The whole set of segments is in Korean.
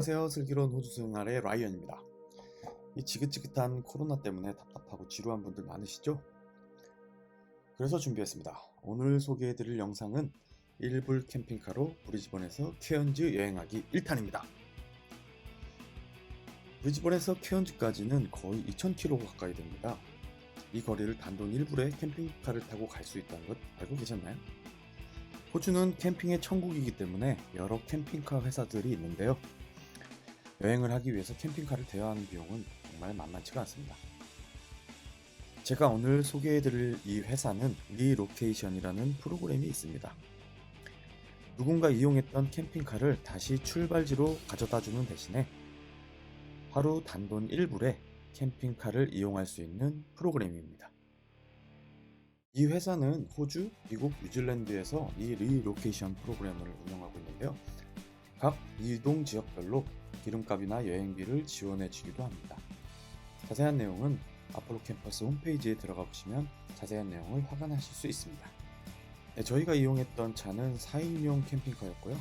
안녕하세요. 슬기로운 호주 생활의 라이언입니다. 이 지긋지긋한 코로나 때문에 답답하고 지루한 분들 많으시죠? 그래서 준비했습니다. 오늘 소개해드릴 영상은 일불 캠핑카로 브리즈번에서 케언즈 여행하기 1탄입니다. 브리즈번에서 케언즈까지는 거의 2000km 가까이 됩니다. 이 거리를 단돈 1불에 캠핑카를 타고 갈 수 있다는 것 알고 계셨나요? 호주는 캠핑의 천국이기 때문에 여러 캠핑카 회사들이 있는데요. 여행을 하기 위해서 캠핑카를 대여하는 비용은 정말 만만치가 않습니다. 제가 오늘 소개해드릴 이 회사는 리로케이션이라는 프로그램이 있습니다. 누군가 이용했던 캠핑카를 다시 출발지로 가져다 주는 대신에 하루 단돈 1불에 캠핑카를 이용할 수 있는 프로그램입니다. 이 회사는 호주, 미국, 뉴질랜드에서 이 리로케이션 프로그램을 운영하고 있는데요. 각 이동 지역별로 기름값이나 여행비를 지원해 주기도 합니다. 자세한 내용은 아폴로 캠퍼스 홈페이지에 들어가 보시면 자세한 내용을 확인하실 수 있습니다. 네, 저희가 이용했던 차는 4인용 캠핑카였고요.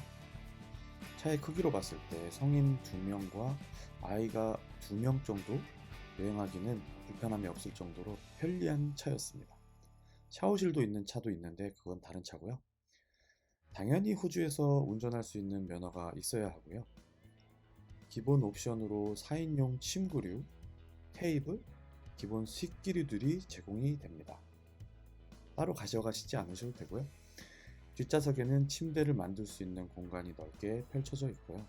차의 크기로 봤을 때 성인 2명과 아이가 2명 정도 여행하기는 불편함이 없을 정도로 편리한 차였습니다. 샤워실도 있는 차도 있는데 그건 다른 차고요. 당연히 호주에서 운전할 수 있는 면허가 있어야 하고요. 기본 옵션으로 4인용 침구류, 테이블, 기본 식기류들이 제공이 됩니다. 따로 가져가시지 않으셔도 되고요. 뒷좌석에는 침대를 만들 수 있는 공간이 넓게 펼쳐져 있고요.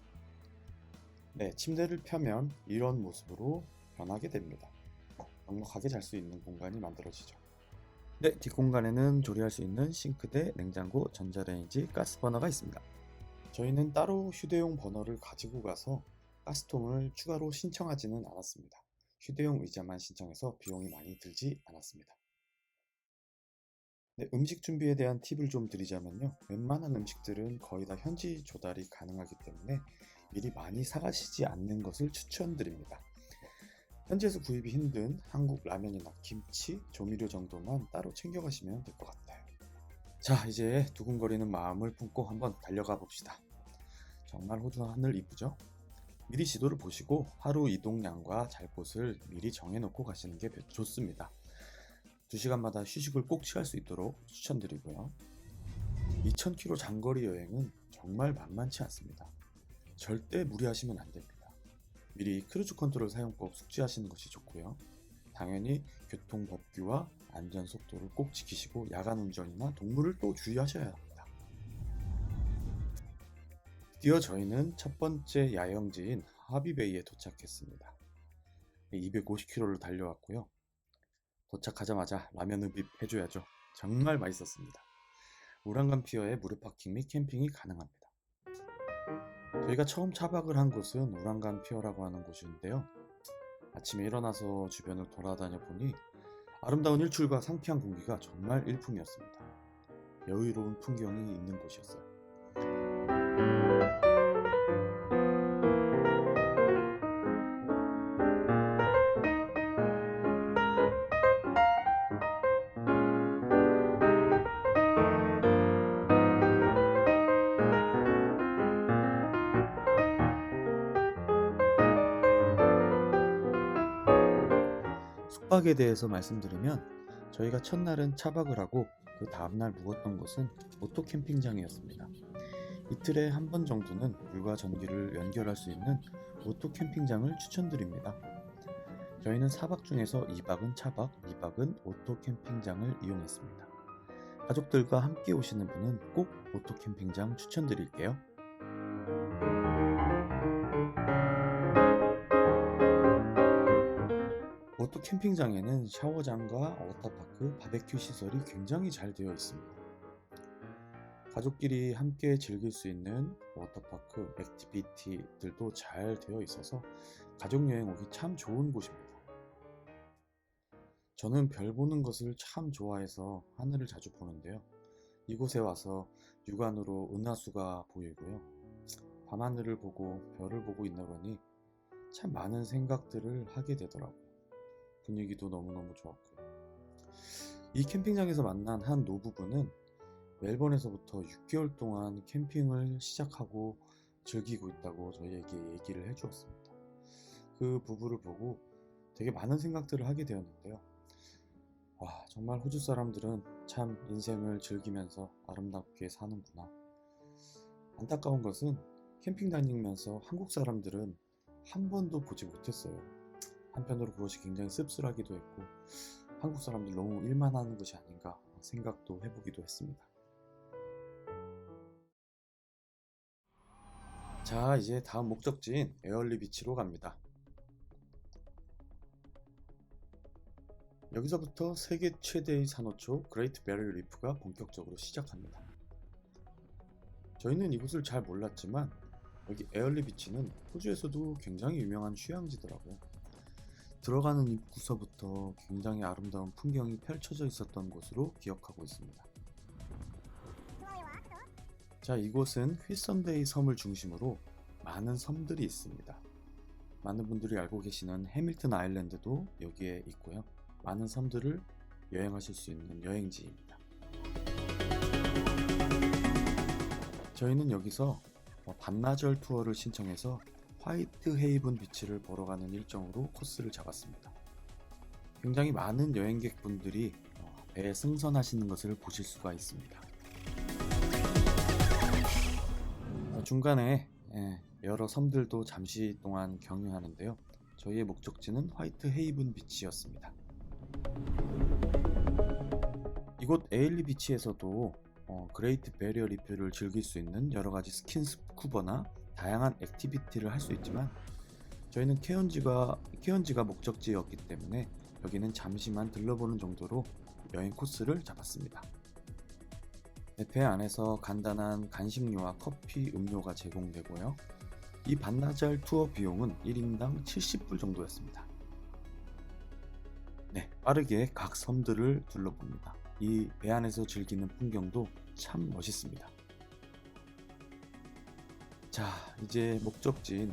네, 침대를 펴면 이런 모습으로 변하게 됩니다. 넉넉하게 잘 수 있는 공간이 만들어지죠. 네, 뒷공간에는 조리할 수 있는 싱크대, 냉장고, 전자레인지, 가스버너가 있습니다. 저희는 따로 휴대용 버너를 가지고 가서 가스통을 추가로 신청하지는 않았습니다. 휴대용 의자만 신청해서 비용이 많이 들지 않았습니다. 네, 음식 준비에 대한 팁을 좀 드리자면요. 웬만한 음식들은 거의 다 현지 조달이 가능하기 때문에 미리 많이 사가시지 않는 것을 추천드립니다. 현지에서 구입이 힘든 한국 라면이나 김치, 조미료 정도만 따로 챙겨가시면 될 것 같아요. 자, 이제 두근거리는 마음을 품고 한번 달려가 봅시다. 정말 호주 하늘 이쁘죠? 미리 지도를 보시고 하루 이동량과 잘 곳을 미리 정해놓고 가시는 게 좋습니다. 2시간마다 휴식을 꼭 취할 수 있도록 추천드리고요. 2000km 장거리 여행은 정말 만만치 않습니다. 절대 무리하시면 안 됩니다. 미리 크루즈 컨트롤 사용법 숙지하시는 것이 좋고요. 당연히 교통 법규와 안전 속도를 꼭 지키시고 야간 운전이나 동물을 또 주의하셔야 합니다. 드디어 저희는 첫 번째 야영지인 하비베이에 도착했습니다. 250km를 달려왔고요. 도착하자마자 라면 흡입 해줘야죠. 정말 맛있었습니다. 우랑간 피어에 무료 파킹 및 캠핑이 가능합니다. 저희가 처음 차박을 한 곳은 우랑간 피어라고 하는 곳인데요. 아침에 일어나서 주변을 돌아다녀 보니 아름다운 일출과 상쾌한 공기가 정말 일품이었습니다. 여유로운 풍경이 있는 곳이었어요. 숙박에 대해서 말씀드리면 저희가 첫날은 차박을 하고 그 다음날 묵었던 곳은 오토 캠핑장이었습니다. 이틀에 한 번 정도는 물과 전기를 연결할 수 있는 오토 캠핑장을 추천드립니다. 저희는 4박 중에서 2박은 차박, 2박은 오토 캠핑장을 이용했습니다. 가족들과 함께 오시는 분은 꼭 오토 캠핑장 추천드릴게요. 오토 캠핑장에는 샤워장과 워터파크, 바베큐 시설이 굉장히 잘 되어 있습니다. 가족끼리 함께 즐길 수 있는 워터파크, 액티비티들도 잘 되어 있어서 가족 여행 오기 참 좋은 곳입니다. 저는 별 보는 것을 참 좋아해서 하늘을 자주 보는데요. 이곳에 와서 육안으로 은하수가 보이고요. 밤하늘을 보고 별을 보고 있나 보니 참 많은 생각들을 하게 되더라고요. 분위기도 너무너무 좋았고요. 이 캠핑장에서 만난 한 노부부는 멜번에서부터 6개월 동안 캠핑을 시작하고 즐기고 있다고 저희에게 얘기를 해주었습니다. 그 부부를 보고 되게 많은 생각들을 하게 되었는데요. 와, 정말 호주 사람들은 참 인생을 즐기면서 아름답게 사는구나. 안타까운 것은 캠핑 다니면서 한국 사람들은 한 번도 보지 못했어요. 한편으로 그것이 굉장히 씁쓸하기도 했고, 한국 사람들 너무 일만 하는 것이 아닌가 생각도 해보기도 했습니다. 자, 이제 다음 목적지인 에얼리 비치로 갑니다. 여기서부터 세계 최대의 산호초 그레이트 베리 리프가 본격적으로 시작합니다. 저희는 이곳을 잘 몰랐지만 여기 에얼리 비치는 호주에서도 굉장히 유명한 휴양지더라고요. 들어가는 입구서부터 굉장히 아름다운 풍경이 펼쳐져 있었던 곳으로 기억하고 있습니다. 자, 이곳은 휘선데이 섬을 중심으로 많은 섬들이 있습니다. 많은 분들이 알고 계시는 해밀턴 아일랜드도 여기에 있고요. 많은 섬들을 여행하실 수 있는 여행지입니다. 저희는 여기서 어, 반나절 투어를 신청해서 화이트 헤이븐 비치를 보러 가는 일정으로 코스를 잡았습니다. 굉장히 많은 여행객분들이 어, 배에 승선하시는 것을 보실 수가 있습니다. 어, 중간에 예, 여러 섬들도 잠시 동안 경유하는데요. 저희의 목적지는 화이트 헤이븐 비치였습니다. 이곳 에일리 비치에서도 어, 그레이트 베리어 리프를 즐길 수 있는 여러 가지 스킨 스쿠버나 다양한 액티비티를 할 수 있지만 저희는 케언지가 케언지가 목적지였기 때문에 여기는 잠시만 들러보는 정도로 여행 코스를 잡았습니다. 네, 배 안에서 간단한 간식류와 커피, 음료가 제공되고요. 이 반나절 투어 비용은 1인당 70불 정도였습니다. 네, 빠르게 각 섬들을 둘러봅니다. 이 배 안에서 즐기는 풍경도 참 멋있습니다. 자, 이제 목적지인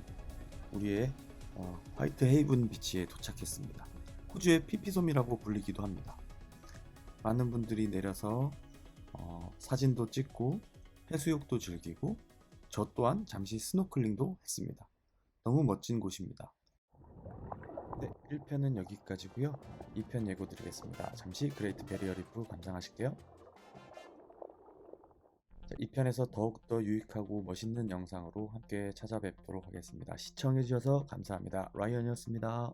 우리의 어, 화이트 헤이븐 비치에 도착했습니다. 호주의 피피솜이라고 불리기도 합니다. 많은 분들이 내려서 어, 사진도 찍고 해수욕도 즐기고 저 또한 잠시 스노클링도 했습니다. 너무 멋진 곳입니다. 네, 1편은 여기까지고요. 2편 예고 드리겠습니다. 잠시 그레이트 베리어 리프 관장하실게요. 자, 2편에서 더욱더 유익하고 멋있는 영상으로 함께 찾아뵙도록 하겠습니다. 시청해주셔서 감사합니다. 라이언이었습니다.